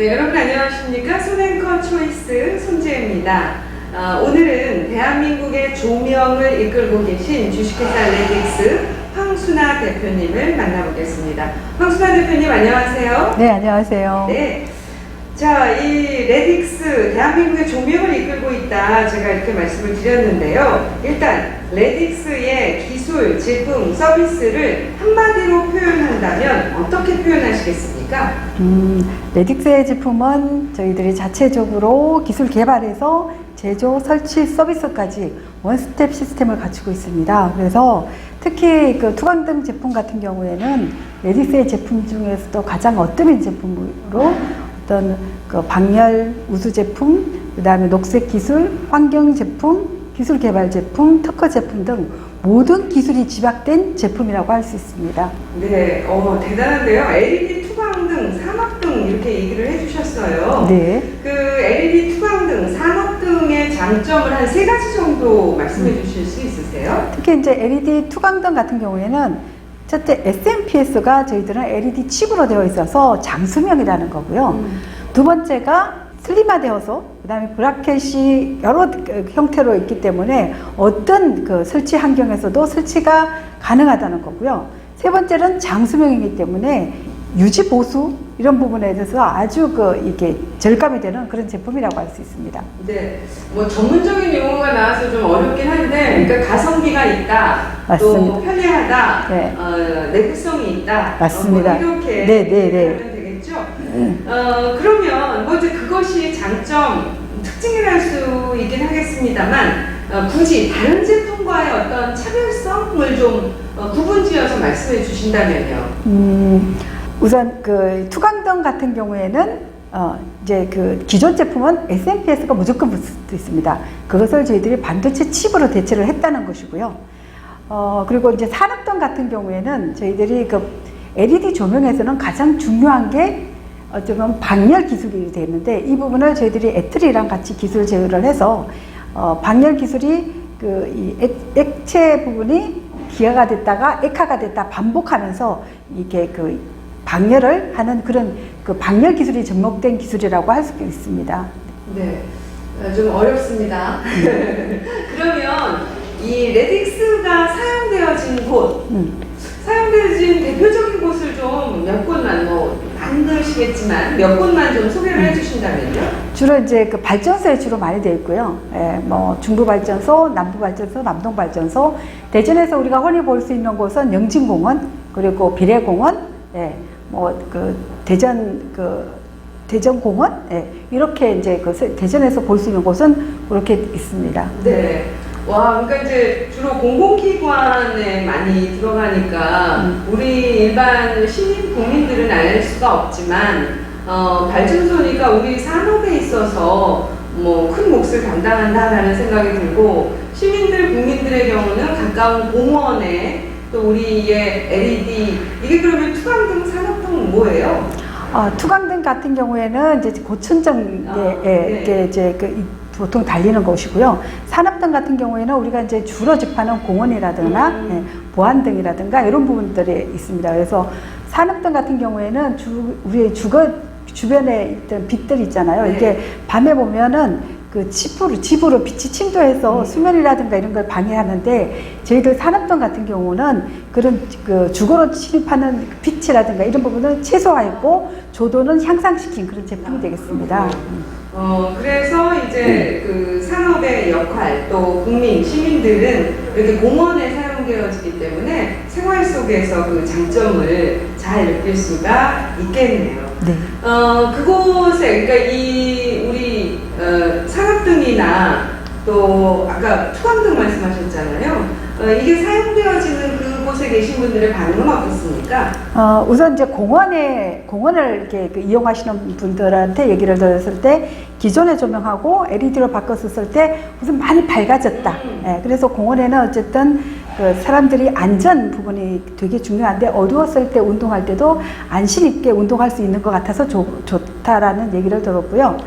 네, 여러분 안녕하십니까? 손앵커 초이스 손재입니다. 어, 오늘은 대한민국의 조명을 이끌고 계신 주식회사 레딕스 황순아 대표님을 만나보겠습니다. 황순아 대표님 안녕하세요. 네, 안녕하세요. 네. 자, 이 레딕스 대한민국의 조명을 이끌고 있다. 제가 이렇게 말씀을 드렸는데요. 일단 레딕스의 기술, 제품, 서비스를 한마디로 표현한다면 어떻게 표현하시겠습니까? 음, 레딕스의 제품은 저희들이 자체적으로 기술 개발해서 제조, 설치, 서비스까지 원스텝 시스템을 갖추고 있습니다. 그래서 특히 그 투광등 제품 같은 경우에는 레딕스의 제품 중에서도 가장 어뜸인 제품으로 어떤 그 방열 우수 제품, 그 다음에 녹색 기술, 환경 제품, 기술 개발 제품, 특허 제품 등 모든 기술이 집약된 제품이라고 할 수 있습니다. 네, 어, 대단한데요. LED 투광 등, 산업 등 이렇게 얘기를 해주셨어요. 네. 그 LED 투광 등, 산업 등의 장점을 한 세 가지 정도 말씀해 주실 수 있으세요? 특히 이제 LED 투광등 같은 경우에는 첫째 SMPS가 저희들은 LED 칩으로 되어 있어서 장수명이라는 거고요. 두 번째가 슬림화되어서 그다음에 브라켓이 여러 그 형태로 있기 때문에 어떤 그 설치 환경에서도 설치가 가능하다는 거고요. 세 번째는 장수명이기 때문에 유지 보수 이런 부분에 대해서 아주 그 이게 절감이 되는 그런 제품이라고 할 수 있습니다. 네, 뭐 전문적인 용어가 나와서 좀 어렵긴 한데, 그러니까 가성비가 있다, 또 맞습니다. 편리하다, 네. 어, 내구성이 있다, 맞습니다. 어, 뭐 이렇게 네, 네, 네. 하면 되겠죠. 어, 그러면 뭐 이제 그것이 장점, 특징이랄 수 있긴 하겠습니다만, 어, 굳이 다른 제품과의 어떤 차별성을 좀 어, 구분지어서 말씀해 주신다면요. 음, 우선 그 투광등 같은 경우에는 어, 이제 그 기존 제품은 SMPS가 무조건 붙어 있습니다. 그것을 저희들이 반도체 칩으로 대체를 했다는 것이고요. 어, 그리고 이제 산업등 같은 경우에는 저희들이 그 LED 조명에서는 가장 중요한 게 어쩌면 방열 기술이 되는데 이 부분을 저희들이 애트리랑 같이 기술 제휴를 해서 어, 방열 기술이 그이 액체 부분이 기화가 됐다가 액화가 됐다 반복하면서 이게 그 방열을 하는 그런 그 방열 기술이 접목된 기술이라고 할 수 있습니다. 네, 어, 좀 어렵습니다. 그러면 이 레딕스가 사용되어진 곳, 음. 사용되어진 대표적인 곳을 좀 몇 곳만 뭐 많으시겠지만 몇 곳만 좀 소개를 해주신다면요. 주로 이제 그 발전소에 주로 많이 되어 있고요. 예, 뭐 중부 발전소, 남부 발전소, 남동 발전소. 대전에서 우리가 흔히 볼 수 있는 곳은 영진공원 그리고 비례공원, 예, 뭐 그 대전 그 대전공원, 예, 이렇게 이제 그 세- 대전에서 볼 수 있는 곳은 그렇게 있습니다. 네. 와, 그러니까 이제 주로 공공기관에 많이 들어가니까 음. 우리 일반 시민 국민들은 알 수가 없지만 어, 발전소니까 우리 산업에 있어서 뭐 큰 몫을 감당한다라는 생각이 들고 시민들 국민들의 경우는 가까운 공원에 또 우리의 LED 이게 그러면 투광등 뭐예요? 아, 투광등 같은 경우에는 이제 고천정에 아, 예, 네. 이게 이제 그 이- 보통 달리는 곳이고요. 산업등 같은 경우에는 우리가 이제 주로 접하는 공원이라든가 음. 예, 보안등이라든가 이런 부분들이 있습니다. 그래서 산업등 같은 경우에는 주, 우리의 주거 주변에 있던 빛들 있잖아요. 네. 이게 밤에 보면은 그 집으로 집으로 빛이 침투해서 음. 수면이라든가 이런 걸 방해하는데 저희들 산업등 같은 경우는 그런 그 주거로 침입하는 빛이라든가 이런 부분을 최소화했고 조도는 향상시킨 그런 제품이 되겠습니다. 어, 그래서 이제 그 산업의 역할 또 국민, 시민들은 이렇게 공원에 사용되어지기 때문에 생활 속에서 그 장점을 잘 느낄 수가 있겠네요. 네. 어, 그곳에, 그러니까 이 우리 어, 산업등이나 또 아까 투광등 말씀하셨잖아요. 어, 이게 사용되어지는 그곳에 계신 분들의 반응은 어떻습니까? 어, 우선 이제 공원에, 공원을 이렇게 그 이용하시는 분들한테 얘기를 들었을 때 기존의 조명하고 LED로 바꿨었을 때 우선 많이 밝아졌다. 음. 예, 그래서 공원에는 어쨌든 그 사람들이 안전 부분이 되게 중요한데 어두웠을 때 운동할 때도 안심 있게 운동할 수 있는 것 같아서 좋, 좋다라는 얘기를 들었고요.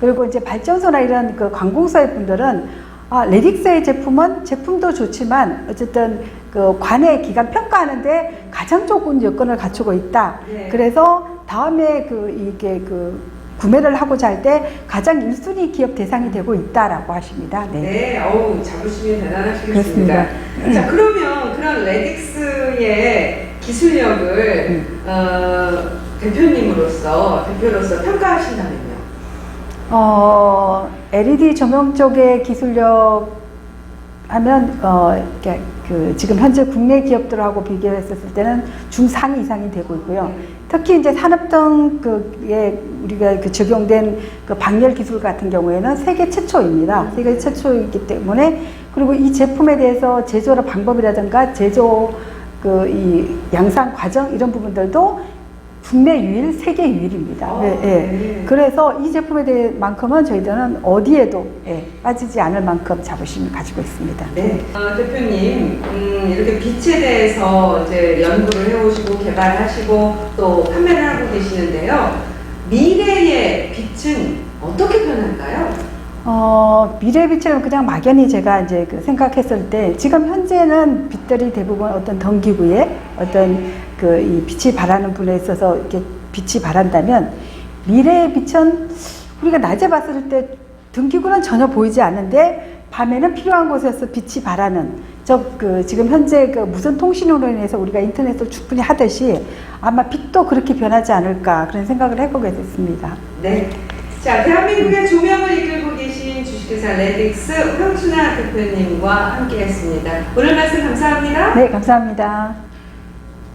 그리고 이제 발전소나 이런 그 관공서의 분들은 아, 레딕스의 제품은 제품도 좋지만 어쨌든 그 관내 기관 평가하는데 가장 좋은 여건을 갖추고 있다. 네. 그래서 다음에 그 이게 그 구매를 하고자 할 때 가장 1순위 기업 대상이 되고 있다라고 하십니다. 네. 네, 어우, 자부심이 대단하시겠습니다. 그렇습니다. 자, 그러면 그런 레딕스의 기술력을 음. 어, 대표님으로서, 대표로서 평가하신다면요? 어, LED 조명 쪽의 기술력 하면 어, 이렇게 그 지금 현재 국내 기업들하고 비교했었을 때는 중상위 이상이 되고 있고요. 특히 이제 산업등 그에 우리가 그 적용된 그 방열 기술 같은 경우에는 세계 최초입니다. 세계 최초이기 때문에 그리고 이 제품에 대해서 제조의 방법이라든가 제조 그 이 양산 과정 이런 부분들도 국내 유일, 세계 유일입니다. 아, 네, 예. 네. 그래서 이 제품에 대해만큼은 저희들은 어디에도 예, 빠지지 않을 만큼 자부심을 가지고 있습니다. 네. 어, 대표님, 음, 이렇게 빛에 대해서 이제 연구를 해오시고 개발하시고 또 판매를 하고 계시는데요. 미래의 빛은 어떻게 변할까요? 어, 미래 빛이라면 그냥 막연히 제가 이제 그 생각했을 때 지금 현재는 빛들이 대부분 어떤 전기구에 어떤 그 이 빛이 바라는 분에 있어서 이렇게 빛이 바란다면 미래의 빛은 우리가 낮에 봤을 때 등기구는 전혀 보이지 않는데 밤에는 필요한 곳에서 빛이 바라는 저그 지금 현재 그 무선 통신으로 인해서 우리가 인터넷을 충분히 하듯이 아마 빛도 그렇게 변하지 않을까 그런 생각을 해보게 됐습니다. 네. 자, 대한민국의 조명을 이끌고 계신 주식회사 레딕스 황순아 대표님과 함께 했습니다. 오늘 말씀 감사합니다. 네, 감사합니다.